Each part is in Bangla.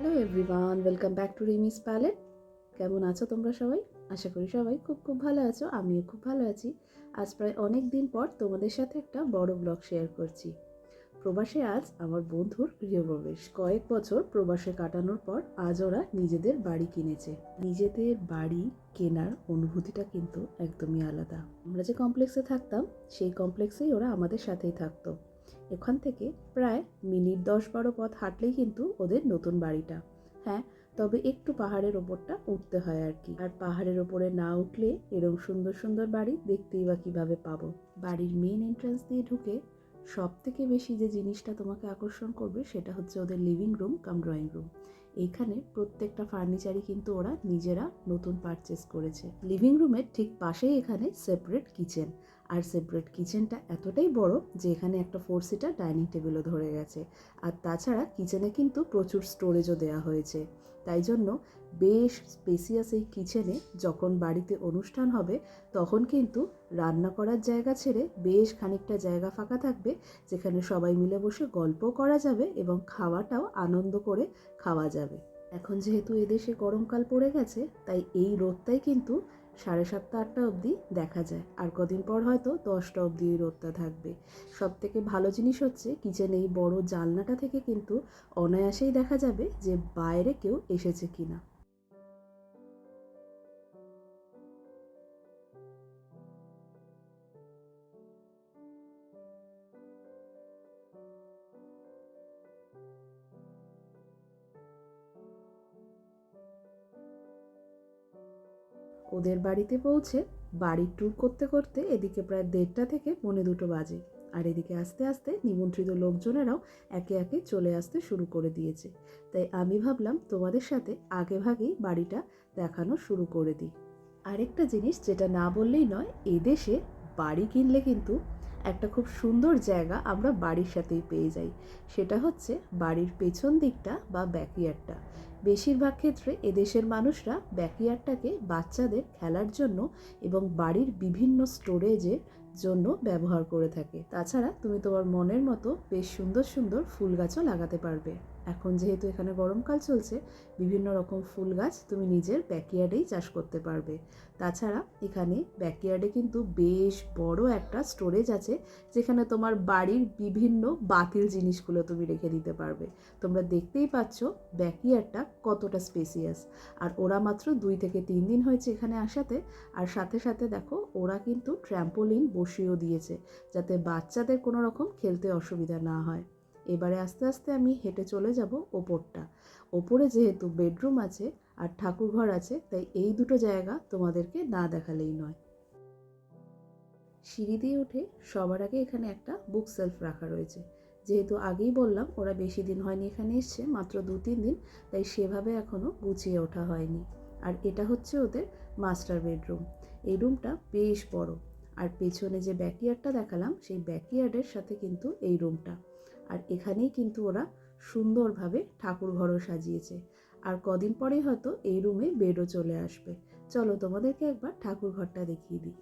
Hello everyone welcome back to Rimi's palette কেমন আছো তোমরা সবাই? আশা করি সবাই খুব খুব ভালো আছো, আমিও খুব ভালো আছি। আজ প্রায় অনেক দিন পর তোমাদের সাথে একটা বড় ব্লগ শেয়ার করছি। প্রবাসে আজ আমার বন্ধুর গৃহপ্রবেশ। কয়েক বছর প্রবাসে কাটানোর পর আজ ওরা নিজেদের বাড়ি কিনেছে। নিজেদের বাড়ি কেনার অনুভূতিটা কিন্তু একদমই আলাদা। আমরা যে কমপ্লেক্সে থাকতাম, সেই কমপ্লেক্সেই ওরা আমাদের সাথেই থাকতো। এখান থেকে প্রায় মিনিট দশ বারো পথ হাঁটলেই কিন্তু ওদের নতুন বাড়িটা। হ্যাঁ তবে একটু পাহাড়ের ওপরটা উঠতে হয় আর কি। আর পাহাড়ের ওপরে না উঠলে এরকম সুন্দর সুন্দর বাড়ি দেখতেই বা কীভাবে পাবো? বাড়ির মেন এন্ট্রান্স দিয়ে ঢুকে সব থেকে বেশি যে জিনিসটা তোমাকে আকর্ষণ করবে সেটা হচ্ছে ওদের living room cum drawing room এখানে প্রত্যেকটা ফার্নিচারই কিন্তু ওরা নিজেরা নতুন পারচেস করেছে। লিভিং রুমের ঠিক পাশেই এখানে সেপারেট কিচেন আর সেপারেট কিচেনটা এতটাই বড় যে এখানে একটা ফোর সিটার ডাইনিং টেবিলও ধরে গেছে। আর তাছাড়া কিচেনে কিন্তু প্রচুর স্টোরেজও দেওয়া হয়েছে। তাই জন্য বেশ স্পেসিয়াস এই কিচেনে যখন বাড়িতে অনুষ্ঠান হবে, তখন কিন্তু রান্না করার জায়গা ছেড়ে বেশ খানিকটা জায়গা ফাঁকা থাকবে, যেখানে সবাই মিলে বসে গল্পও করা যাবে এবং খাওয়াটাও আনন্দ করে খাওয়া যাবে। এখন যেহেতু এদেশে গরমকাল পড়ে গেছে, তাই এই রোদটাই কিন্তু সাড়ে সাতটা, আটটা অবধি দেখা যায়। আর কদিন পর হয়তো দশটা অবধি এই রোদটা থাকবে। সব থেকে ভালো জিনিস হচ্ছে কিচেন এই বড় জানলাটা থেকে কিন্তু অনায়াসেই দেখা যাবে যে বাইরে কেউ এসেছে কিনা। ওদের বাড়িতে পৌঁছে বাড়ির ট্যুর করতে করতে এদিকে প্রায় দেড়টা থেকে পৌনে দুটো বাজে। আর এদিকে আস্তে আস্তে নিমন্ত্রিত লোকজনেরাও একে একে চলে আসতে শুরু করে দিয়েছে। তাই আমি ভাবলাম তোমাদের সাথে আগে ভাগেই বাড়িটা দেখানো শুরু করে দিই। আরেকটা জিনিস যেটা না বললেই নয় এই দেশে বাড়ি কিনলে কিন্তু একটা খুব সুন্দর জায়গা আমরা বাড়ির সাথেই পেয়ে যাই। সেটা হচ্ছে বাড়ির পেছন দিকটা বা ব্যাকইয়ার্ডটা বেশিরভাগ ক্ষেত্রে এদেশের মানুষরা ব্যাকইয়ার্ডটাকে বাচ্চাদের খেলার জন্য এবং বাড়ির বিভিন্ন স্টোরেজের জন্য ব্যবহার করে থাকে। তাছাড়া তুমি তোমার মনের মতো বেশ সুন্দর সুন্দর ফুল গাছও লাগাতে পারবে। এখন যেহেতু এখানে গরমকাল চলছে, বিভিন্ন রকম ফুল গাছ তুমি নিজের ব্যাকইয়ার্ডেই চাষ করতে পারবে। তাছাড়া এখানে ব্যাকইয়ার্ডে কিন্তু বেশ বড় একটা স্টোরেজ আছে, যেখানে তোমার বাড়ির বিভিন্ন বাতিল জিনিসগুলো তুমি রেখে দিতে পারবে। তোমরা দেখতেই পাচ্ছ ব্যাকইয়ার্ডটা কতটা স্পেসিয়াস আর ওরা মাত্র দুই থেকে তিন দিন হয়েছে এখানে আসাতে, আর সাথে সাথে দেখো ওরা কিন্তু ট্র্যাম্পোলিন বসিয়েও দিয়েছে, যাতে বাচ্চাদের কোনো রকম খেলতে অসুবিধা না হয়। এবারে আস্তে আস্তে আমি হেঁটে চলে যাব ওপরটা। ওপরে যেহেতু বেডরুম আছে আর ঠাকুরঘর আছে, তাই এই দুটো জায়গা তোমাদেরকে না দেখালেই নয়। সিঁড়ি দিয়ে উঠে সবার আগে এখানে একটা বুক সেলফ রাখা রয়েছে। যেহেতু আগেই বললাম, ওরা বেশি দিন হয়নি এখানে এসছে, মাত্র দু তিন দিন, তাই সেভাবে এখনও গুছিয়ে ওঠা হয়নি। আর এটা হচ্ছে ওদের মাস্টার বেডরুম এই রুমটা বেশ বড়। আর পেছনে যে ব্যাকইয়ার্ডটা দেখালাম, সেই ব্যাকইয়ার্ডের সাথে কিন্তু এই রুমটা আর এখানেই কিন্তু ওরা সুন্দরভাবে ঠাকুর ঘরও সাজিয়েছে। আর কদিন পরেই হয়তো এই রুমে বেডও চলে আসবে। চলো তোমাদেরকে একবার ঠাকুর ঘরটা দেখিয়ে দিই।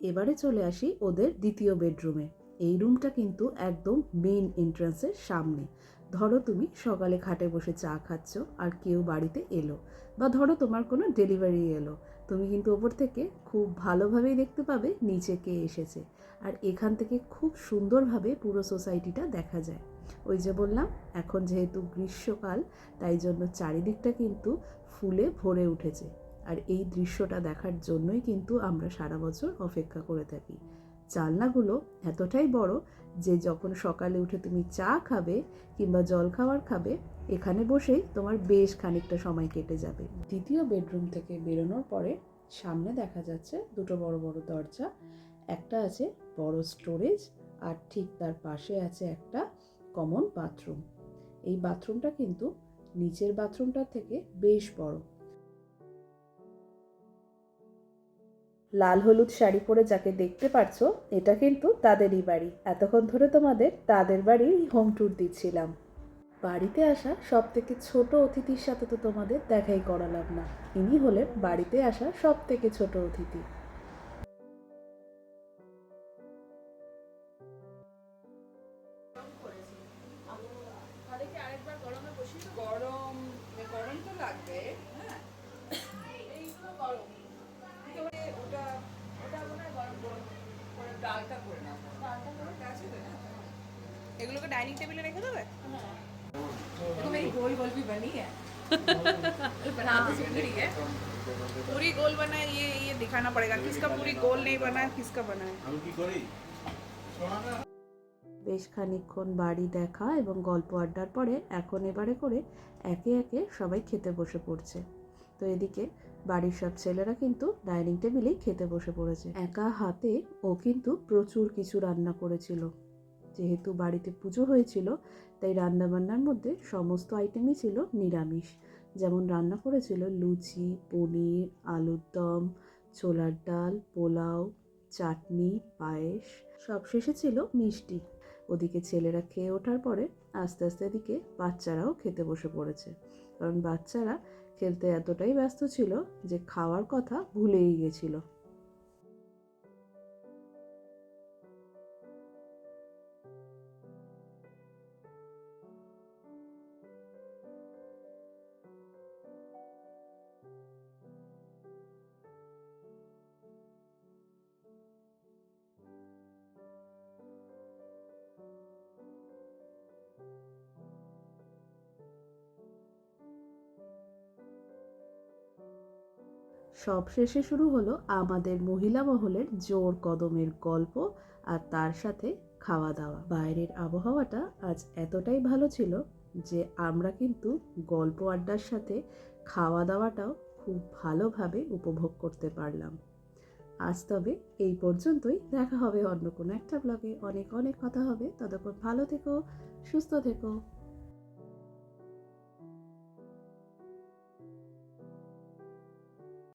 এবারে চলে আসি ওদের দ্বিতীয় বেডরুমে। এই রুমটা কিন্তু একদম মেইন এন্ট্রান্সের সামনে। ধরো তুমি সকালে খাটে বসে চা খাচ্ছ আর কেউ বাড়িতে এলো বা ধরো তোমার কোনো ডেলিভারি এলো। তুমি কিন্তু ওপর থেকে খুব ভালোভাবেই দেখতে পাবে নিচে কে এসেছে। আর এখান থেকে খুব সুন্দরভাবে পুরো সোসাইটিটা দেখা যায়। ওই যে বললাম, এখন যেহেতু গ্রীষ্মকাল, তাই জন্য চারিদিকটা কিন্তু ফুলে ভরে উঠেছে। আর এই দৃশ্যটা দেখার জন্যই কিন্তু আমরা সারা বছর অপেক্ষা করে থাকি। জানলাগুলো এতটাই বড় যে যখন সকালে উঠে তুমি চা খাবে কিংবা জল খাবার খাবে, এখানে বসেই তোমার বেশ খানিকটা সময় কেটে যাবে। দ্বিতীয় বেডরুম থেকে বেরোনোর পরে সামনে দেখা যাচ্ছে দুটো বড় বড় দরজা, একটা আছে বড় স্টোরেজ আর ঠিক তার পাশে আছে একটা কমন বাথরুম। এই বাথরুমটা কিন্তু নিচের বাথরুমটার থেকে বেশ বড়। লাল হলুদ শাড়ি পরে যাকে দেখতে পারছ এটা কিন্তু তাদেরই বাড়ি। এতক্ষণ ধরে তোমাদের তাদের বাড়ির হোম ট্যুর দিচ্ছিলাম। বাড়িতে আসা সব থেকে ছোট অতিথির সাথে তো তোমাদের দেখাই করালাম না। ইনি হলেন বাড়িতে আসা সব থেকে ছোট অতিথি। গরম গরম তো লাগবে হ্যাঁ এইগুলো গরম একেবারে ওটা ওটা মনে হয় গরম গরম করে ডালটা করে নাও ডালটা করে আছে তো না এগুলোকে ডাইনিং টেবিলে রেখে দেবে देखो मेरी गोल गोल भी बनी है बना तो सुंदरी है पूरी गोल बना है ये ये दिखाना पड़ेगा किसका पूरी गोल नहीं बना है किसका बना है আমি কি করি বেশ খানিকক্ষণ বাড়ি দেখা এবং গল্প আড্ডার পরে এখন এবারে করে একে একে সবাই খেতে বসে পড়ছে তো এদিকে বাড়ির সব ছেলেরা কিন্তু ডাইনিং টেবিলেই খেতে বসে পড়েছে। একা হাতে ও কিন্তু প্রচুর কিছু রান্না করেছিল। যেহেতু বাড়িতে পুজো হয়েছিল, তাই রান্নাবান্নার মধ্যে সমস্ত আইটেমই ছিল নিরামিষ। যেমন রান্না করেছিল লুচি, পনির, আলুর দম, ছোলার ডাল, পোলাও, চাটনি, পায়েস, সবশেষে ছিল মিষ্টি। ওদিকে ছেলেরা খেয়ে ওঠার পরে আস্তে আস্তে এদিকে বাচ্চারাও খেতে বসে পড়েছে। কারণ বাচ্চারা খেলতে এতটাই ব্যস্ত ছিল যে খাওয়ার কথা ভুলেই গেছিল। সব শেষে শুরু হলো আমাদের মহিলা মহলের জোর কদমের গল্প আর তার সাথে খাওয়া দাওয়া। বাইরের আবহাওয়াটা আজ এতটাই ভালো ছিল যে আমরা কিন্তু গল্প আড্ডার সাথে খাওয়া দাওয়াটাও খুব ভালোভাবে উপভোগ করতে পারলাম। আজ তবে এই পর্যন্তই। দেখা হবে অন্য কোনো একটা ব্লগে অনেক অনেক কথা হবে। ততক্ষণ ভালো থেকো, সুস্থ থেকো।